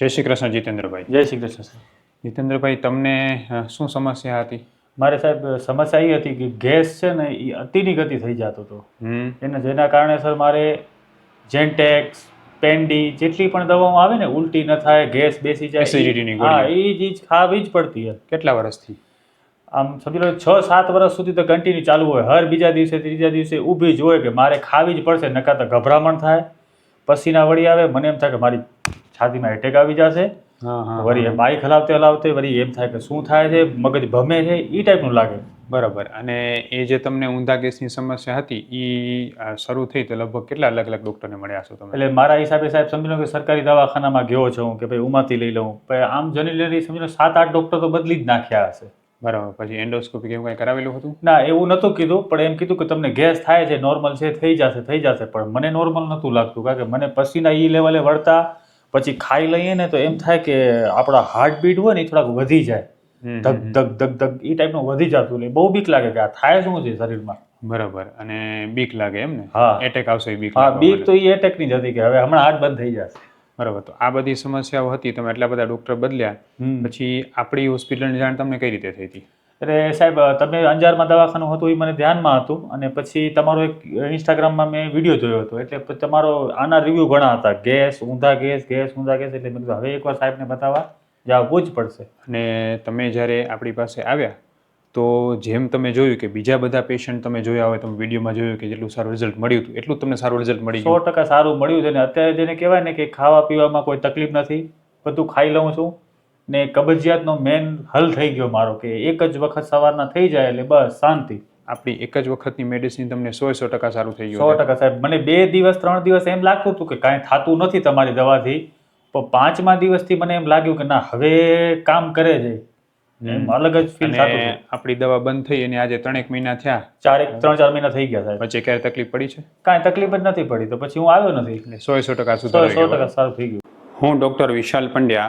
જય શ્રી કૃષ્ણ જીતેન્દ્રભાઈ. જય શ્રી કૃષ્ણ જીતેન્દ્રભાઈ તમને શું સમસ્યા હતી? મારે સાહેબ સમસ્યા એ હતી કે ગેસ છે ને એ અતિની ગતિ થઈ જતો હતો. એને જેના કારણે સર મારે જેન્ટેક્સ પેન્ડી જેટલી પણ દવાઓ આવે ને ઉલટી ન થાય ગેસ બેસી જાય એસિડિટીની હા એ જ ખાવી જ પડતી હતી. કેટલા વર્ષથી આમ સમજી લો છ સાત વર્ષ સુધી તો કન્ટિન્યુ ચાલુ હોય. હર બીજા દિવસે ત્રીજા દિવસે ઊભી જ હોય કે મારે ખાવી જ પડશે નકા તો ગભરામણ થાય પસીના વળી આવે મને એમ થાય કે મારી છાતીમાં એટેક આવી જશે. વળી બાઇક હલાવતે હલાવતે વળી એમ થાય કે શું થાય છે મગજ ભમે છે એ ટાઈપનું લાગે. બરાબર. અને એ જે તમને ઊંધા ગેસની સમસ્યા હતી એ શરૂ થઈ તો લગભગ કેટલા અલગ અલગ ડૉક્ટરને મળ્યા છો તમે? એટલે મારા હિસાબે સાહેબ સમજી લો કે સરકારી દવાખાનામાં ગયો છું કે ભાઈ ઉમાથી લઈ લઉં. પણ આમ જનરલી સમજી લો સાત આઠ ડૉક્ટર તો બદલી જ નાખ્યા હશે. બરાબર. પછી એન્ડોસ્કોપી એવું કંઈ કરાવેલું હતું? ના એવું નહોતું કીધું પણ એમ કીધું કે તમને ગેસ થાય છે નોર્મલ છે થઈ જશે થઈ જશે. પણ મને નોર્મલ નહોતું લાગતું કારણ કે મને પસીના ઈ લેવલે વળતા પછી ખાઈ લઈએ ને તો એમ થાય કે આપણા હાર્ટબીટ હોય ને એ થોડાક વધી જાય. ધક ધક ધક ધક એ ટાઈપનું વધી જતું એટલે બહુ બીક લાગે કે આ થાય શું છે શરીરમાં? બરાબર અને બીક લાગે એમ ને? હા. એટેક આવશે એ બીક હા બીક તો એ એટેકની જ હતી કે હવે હમણાં હાર્ટ બંધ થઈ જશે. બરાબર તો આ બધી સમસ્યાઓ હતી તમે એટલા બધા ડૉક્ટર બદલ્યા. પછી આપણી હોસ્પિટલની જાણ તમને કઈ રીતે થઈ હતી? એટલે સાહેબ તમે અંજારમાં દવાખાનું હતું એ મને ધ્યાનમાં હતું અને પછી તમારો એક ઇન્સ્ટાગ્રામમાં મેં વીડિયો જોયો હતો. એટલે તમારો આના રિવ્યૂ ઘણા હતા. ગેસ ઊંધા ગેસ ગેસ ઊંધા ગેસ એટલે મેં કીધું હવે એકવાર સાહેબને બતાવવા જવું જ પડશે. અને તમે જ્યારે આપણી પાસે આવ્યા તો જેમ તમે જોયું કે બીજા બધા પેશન્ટ તમે જોયા હોય તમે વિડીયોમાં જોયું કે જેટલું સારું રિઝલ્ટ મળ્યું હતું એટલું તમને સારું રિઝલ્ટ મળી સો ટકા સારું મળ્યું છે. અને અત્યારે જેને કહેવાય ને કે ખાવા પીવામાં કોઈ તકલીફ નથી બધું ખાઈ લઉં છું. ને કબજિયાતનો મેન હલ થઈ ગયો મારો કે એક જ વખત સવારના થઈ જાય એટલે બસ શાંતિ. આપણી એક જ વખતની મેડિસિન તમને સો સો ટકા સારું થઈ ગયું સો ટકા સાહેબ. મને બે દિવસ ત્રણ દિવસ એમ લાગતું હતું કે કાંઈ થતું નથી તમારી દવાથી. પણ પાંચમા દિવસથી મને એમ લાગ્યું કે ના હવે કામ કરે છે. અલગ જ ફીલ થતું આપણી દવા બંધ થઈ અને આજે ત્રણેક મહિના થયા. ચારેક ત્રણ ચાર મહિના થઈ ગયા સાહેબ. પછી ક્યારે તકલીફ પડી છે? કાંઈ તકલીફ જ નથી પડી. તો પછી હું આવ્યો નથી. એટલે સો સો ટકા સો સો ટકા સારું થઈ ગયું. હું ડૉક્ટર વિશાલ પંડ્યા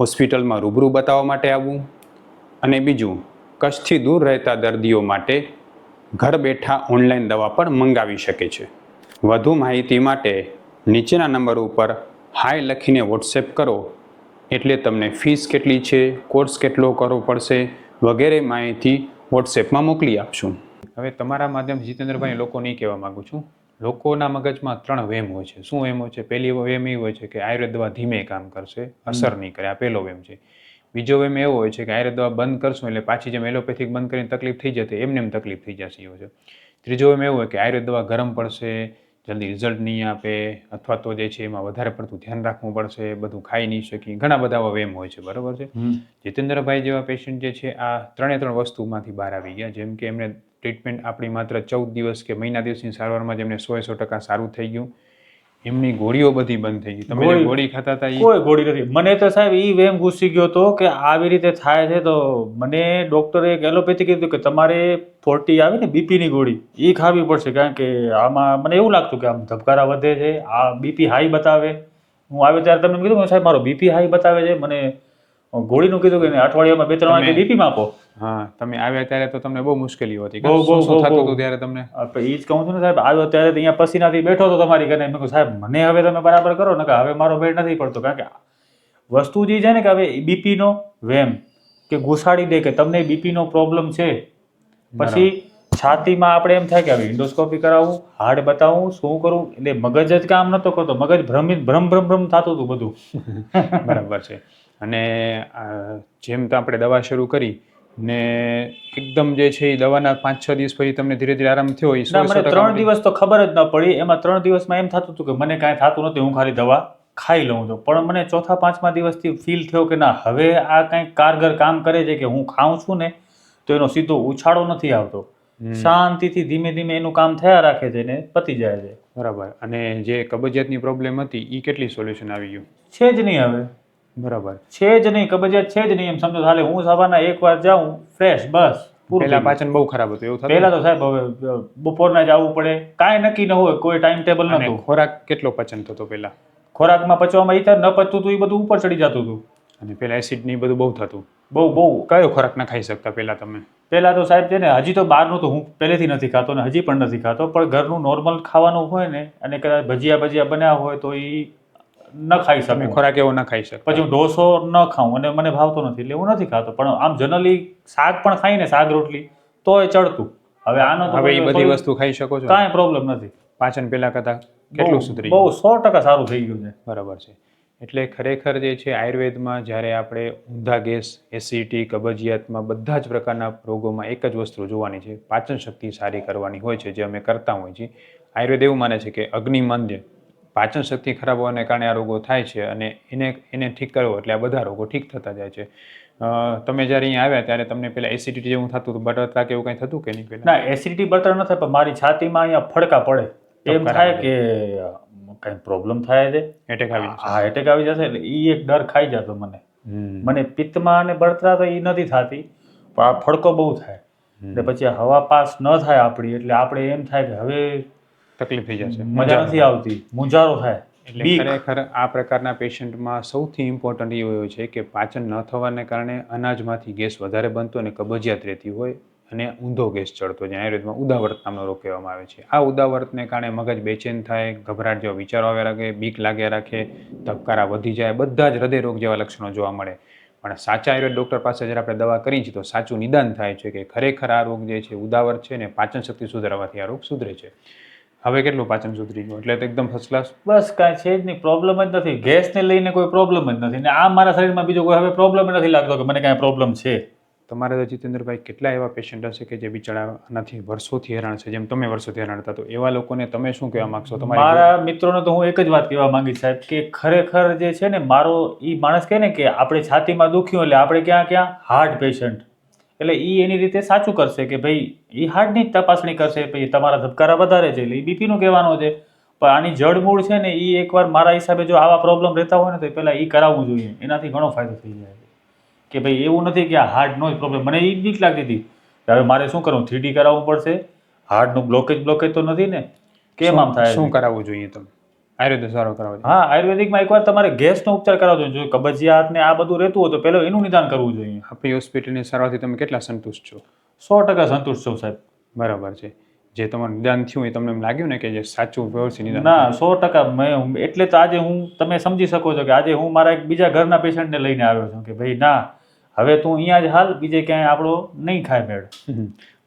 હોસ્પિટલમાં રૂબરૂ બતાવવા માટે આવવું અને બીજું, કચ્છથી દૂર રહેતા દર્દીઓ માટે ઘર બેઠા ઓનલાઈન દવા પણ મંગાવી શકે છે. વધુ માહિતી માટે નીચેના નંબર ઉપર હાય લખીને વોટ્સએપ કરો. એટલે તમને ફીસ કેટલી છે, કોર્સ કેટલો કરવો પડશે વગેરે માહિતી વોટ્સએપમાં મોકલી આપશું. હવે તમારા માધ્યમ જીતેન્દ્રભાઈ લોકો નહીં કહેવા માગું છું લોકોના મગજમાં ત્રણ વેમ હોય છે. શું વેમ હોય છે? પહેલી વેમ એ હોય છે કે આયુર્વેદ દવા ધીમે કામ કરશે અસર નહીં કરે. આ પહેલો વેમ છે. બીજો વેમ એવો હોય છે કે આયુર્વેદ દવા બંધ કરશું એટલે પાછી જેમ એલોપેથિક બંધ કરીને તકલીફ થઈ જતી એમને એમ તકલીફ થઈ જશે એવો છે ત્રીજો વેમ એવો હોય કે આયુર્વેદ દવા ગરમ પડશે જલ્દી રિઝલ્ટ નહીં આપે અથવા તો જે છે એમાં વધારે પડતું ધ્યાન રાખવું પડશે બધું ખાઈ નહીં શકી ઘણા બધા વેમ હોય છે બરાબર છે? જીતેન્દ્રભાઈ જેવા પેશન્ટ જે છે આ ત્રણે ત્રણ વસ્તુમાંથી બહાર આવી ગયા. જેમ કે એમને ટ્રીટમેન્ટ આપણી માત્ર ચૌદ દિવસ કે મહિના દિવસની સારવારમાં જેમને સો સો ટકા સારું થઈ ગયું. એમની ગોળીઓ બધી બંધ થઈ ગઈ. તમે ગોળી- ખાતા હતા કોઈ ગોળી નથી. મને તો સાહેબ એ વેમ ઘૂસી ગયો હતો કે આવી રીતે થાય છે તો મને ડોક્ટરે એક એલોપેથી કીધું કે તમારે ફોર્ટી આવે ને બીપીની ગોળી એ ખાવી પડશે કારણ કે આમાં મને એવું લાગતું કે આમ ધબકારા વધે છે આ બીપી હાઈ બતાવે. હું આવ્યો ત્યારે તમને કીધું કે સાહેબ મારો બીપી હાઈ બતાવે છે. મને ગોળીનું કીધું કે અઠવાડિયામાં બે ત્રણ વાગે બીપી માપો હા તમે આવ્યા ત્યારે તો તમને બહુ મુશ્કેલીઓ હતી. બહુ, બહુ, શું થતું હતું ત્યારે તમને? એ જ કહું છું ને સાહેબ આવ્યો ત્યારે અહીંયા પસીનાથી બેઠો હતો તમારી ઘરે. મેં કહ્યું સાહેબ મને હવે તમે બરાબર કરો ને કે હવે મારો બેડ નથી પડતો. કારણ કે વસ્તુ જે છે ને કે હવે બીપીનો વેમ કે ઘુસાડી દે કે તમને બીપીનો પ્રોબ્લેમ છે. પછી છાતીમાં આપણે એમ થાય કે હવે ઇન્ડોસ્કોપી કરાવવું હાર્ડ બતાવું શું કરવું એટલે મગજ જ કામ નતો કરતો મગજ ભ્રમિત ભ્રમ ભ્રમ ભ્રમ થતું હતું બધું. બરાબર છે. અને જેમ તો આપણે દવા શરૂ કરી ને એકદમ જે છે એ દવાના પાંચ છ દિવસ પછી તમને ધીરે ધીરે આરામ થયો મને ત્રણ દિવસ તો ખબર જ ન પડી. એમાં ત્રણ દિવસમાં એમ થતું હતું કે મને કાંઈ થતું નથી હું ખાલી દવા ખાઈ લઉં છું. પણ મને ચોથા પાંચમા દિવસથી ફીલ થયો કે ના હવે આ કંઈક કારગર કામ કરે છે કે હું ખાઉં છું ને તો એનો સીધો ઉછાળો નથી આવતો. શાંતિથી ધીમે ધીમે એનું કામ થયા રાખે છે ને પતી જાય છે. બરાબર. અને જે કબજિયાતની પ્રોબ્લેમ હતી એ કેટલી સોલ્યુશન આવી ગયું? છે જ નહીં હવે. બરાબર. છે જ નહીં કબજિયાત છે જ નહીં એમ સમજો. હાલે હું સવારના એક વાર જાઉં ફ્રેશ બસ પહેલા પાચન બહુ ખરાબ હતું એવું પહેલા તો સાહેબ હવે બપોરના જવું પડે. કાંઈ નક્કી ન હોય કોઈ ટાઈમ ટેબલ નહોતું. ખોરાક કેટલો પચન થતો પહેલા? ખોરાકમાં પચવામાં ઈ ન પચતું હતું એ બધું ઉપર ચડી જતું હતું અને પેલા એસિડની બધું બહુ થતું. બહુ બહુ. કયો ખોરાક ના ખાઈ શકતા પેલા તમે? પેલા તો સાહેબ છે ને હજી તો બહારનું તો હું પહેલેથી નથી ખાતો ને હજી પણ નથી ખાતો પણ ઘરનું નોર્મલ ખાવાનું હોય ને અને કદાચ ભજીયા ભજીયા બન્યા હોય તો એ ન ખાઈ શકું. ખોરાક એવો ન ખાઈ શકું. પછી હું ઢોસો ન ખાઉં અને મને ભાવતો નથી એટલે હું નથી ખાતો. પણ આમ જનરલી શાક પણ ખાઈને શાક રોટલી તોય ચડતું. હવે આનો તો હવે એ બધી વસ્તુ ખાઈ શકો છો. કાંઈ પ્રોબ્લેમ નથી. પાચન પહેલા કરતાં કેટલું સુધરી બહુ સો ટકા સારું થઈ ગયું છે. બરાબર છે. એટલે ખરેખર જે છે આયુર્વેદમાં જ્યારે આપણે ઊંધા ગેસ એસિડિટી કબજિયાતમાં બધા જ પ્રકારના રોગોમાં એક જ વસ્તુ જોવાની છે. પાચન શક્તિ સારી કરવાની હોય છે જે અમે કરતા હોઈએ છીએ. આયુર્વેદ એવું માને છે કે અગ્નિમંદ્ય પાચન શક્તિ ખરાબ હોવાને કારણે આ રોગો થાય છે અને એને એને ઠીક કરવો એટલે આ બધા રોગો ઠીક થતા જાય છે. તમે જ્યારે અહીંયા આવ્યા ત્યારે તમને પેલા એસિડિટી જેવું થતું હતું બળતરા કે એવું કંઈ થતું કે નહીં ના એસિડિટી બળતરા ન થાય પણ મારી છાતીમાં અહીંયા ફડકા પડે. એમ થાય કે કઈ પ્રોબ્લેમ થાય છે? એટેક આવી હા એટેક આવી જશે એટલે એ એક ડર ખાઈ જતો મને. મને પિત્તમાં અને બળતરા તો એ નથી થતી પણ આ ફડકો બહુ થાય. એટલે પછી હવા પાસ ન થાય આપણી એટલે આપણે એમ થાય કે હવે તકલીફ થઈ જશે. મજા નથી આવતી. મુંજારો થાય. એટલે ખરેખર આ પ્રકારના પેશન્ટમાં સૌથી ઇમ્પોર્ટન્ટ એ હોય છે કે પાચન ન થવાને કારણે અનાજમાંથી ગેસ વધારે બનતો અને કબજિયાત રહેતી હોય અને ઊંધો ગેસ ચડતો જે આયુર્વેદમાં ઉદાવર્ત નામનો રોગ કહેવામાં આવે છે. આ ઉદાવર્તને કારણે મગજ બેચેન થાય ગભરાટ જેવા વિચારો આવ્યા રાખે બીક લાગ્યા રાખે ધબકારા વધી જાય બધા જ હૃદય રોગ જેવા લક્ષણો જોવા મળે. પણ સાચા આયુર્વેદ ડૉક્ટર પાસે જ્યારે આપણે દવા કરીએ છીએ તો સાચું નિદાન થાય છે કે ખરેખર આ રોગ જે છે ઉદાવર છે ને પાચન શક્તિ સુધારવાથી આ રોગ સુધરે છે. હવે કેટલું પાચન સુધરી ગયું? એટલે એકદમ ફર્સ્ટ ક્લાસ બસ કાંઈ છે જ નહીં પ્રોબ્લેમ જ નથી. ગેસને લઈને કોઈ પ્રોબ્લેમ જ નથી. ને આ મારા શરીરમાં બીજો કોઈ હવે પ્રોબ્લેમ નથી લાગતો કે મને કાંઈ પ્રોબ્લેમ છે. તમારે તો જીતેન્દ્રભાઈ કેટલા એવા પેશન્ટ હશે કે જે બિચારા આનાથી વર્ષોથી હેરાન છે? જેમ તમે વર્ષોથી હેરાન હતા તો એવા લોકોને તમે શું કહેવા માંગશો? તમારા મારા મિત્રોને તો હું એક જ વાત કહેવા માંગીશ સાહેબ કે ખરેખર જે છે ને મારો એ માણસ કહે ને કે આપણે છાતીમાં દુખ્યું એટલે આપણે ક્યાં ક્યાં હાર્ટ પેશન્ટ એટલે એ એની રીતે સાચું કરશે કે ભાઈ એ હાર્ટની જ તપાસણી કરશે પછી તમારા ધબકારા વધારે છે એટલે એ બીપીનું કહેવાનું છે. પણ આની જડમૂળ છે ને એ એકવાર મારા હિસાબે જો આવા પ્રોબ્લેમ રહેતા હોય ને તો પહેલાં એ કરાવવું જોઈએ. એનાથી ઘણો ફાયદો થઈ જાય કે ભાઈ એવું નથી કે આ હાર્ટનો જ પ્રોબ્લેમ મને એ બીક લાગતી હતી કે હવે મારે શું કરવું? થ્રીડી કરાવવું પડશે. હાર્ટનું બ્લોકેજ બ્લોકેજ તો નથી ને? કેમ આમ થાય શું કરાવવું જોઈએ તમે? આયુર્વેદ સારો કરાવો હા આયુર્વેદિકમાં એકવાર તમારે ગેસનો ઉપચાર કરાવવો જોઈએ. જો કબજિયાત ને આ બધું રહેતું હોય તો પહેલો એનું નિદાન કરવું જોઈએ. આપણી હોસ્પિટલની સારવારથી તમે કેટલા સંતુષ્ટ છો? સો ટકા સંતુષ્ટ છું સાહેબ. બરાબર છે. જે તમારું નિદાન થયું એ તમને એમ લાગ્યું ને કે જે સાચું વ્યવસ્થિત નિદાન ના સો ટકા મેં એટલે તો આજે હું તમે સમજી શકો છો કે આજે હું મારા એક બીજા ઘરના પેશન્ટને લઈને આવ્યો છું કે ભાઈ ના હવે તું અહીંયા જ હાલ બીજે ક્યાંય આપણો નહીં ખાય મેળ.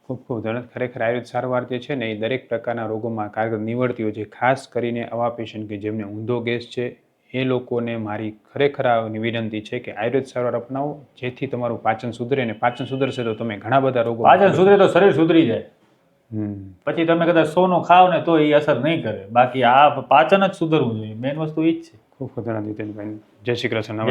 ખૂબ ખૂબ ધન્યવાદ ખરેખર આયુર્વેદ સારવાર જે છે ને એ દરેક પ્રકારના રોગોમાં કારગર નીવડતી હોય છે. ખાસ કરીને આવા પેશન્ટ કે જેમને ઊંધો ગેસ છે એ લોકોને મારી ખરેખર આ વિનંતી છે કે આયુર્વેદ સારવાર અપનાવો જેથી તમારું પાચન સુધરે અને પાચન સુધરશે તો તમે ઘણા બધા રોગો પાચન સુધરે તો શરીર સુધરી જાય. પછી તમે કદાચ સોનું ખાવ ને તો એ અસર નહીં કરે. બાકી આ પાચન જ સુધરવું જોઈએ. મેઇન વસ્તુ એ જ છે. ખૂબ ખૂબ ધન્યવાદ જય શ્રી કૃષ્ણ.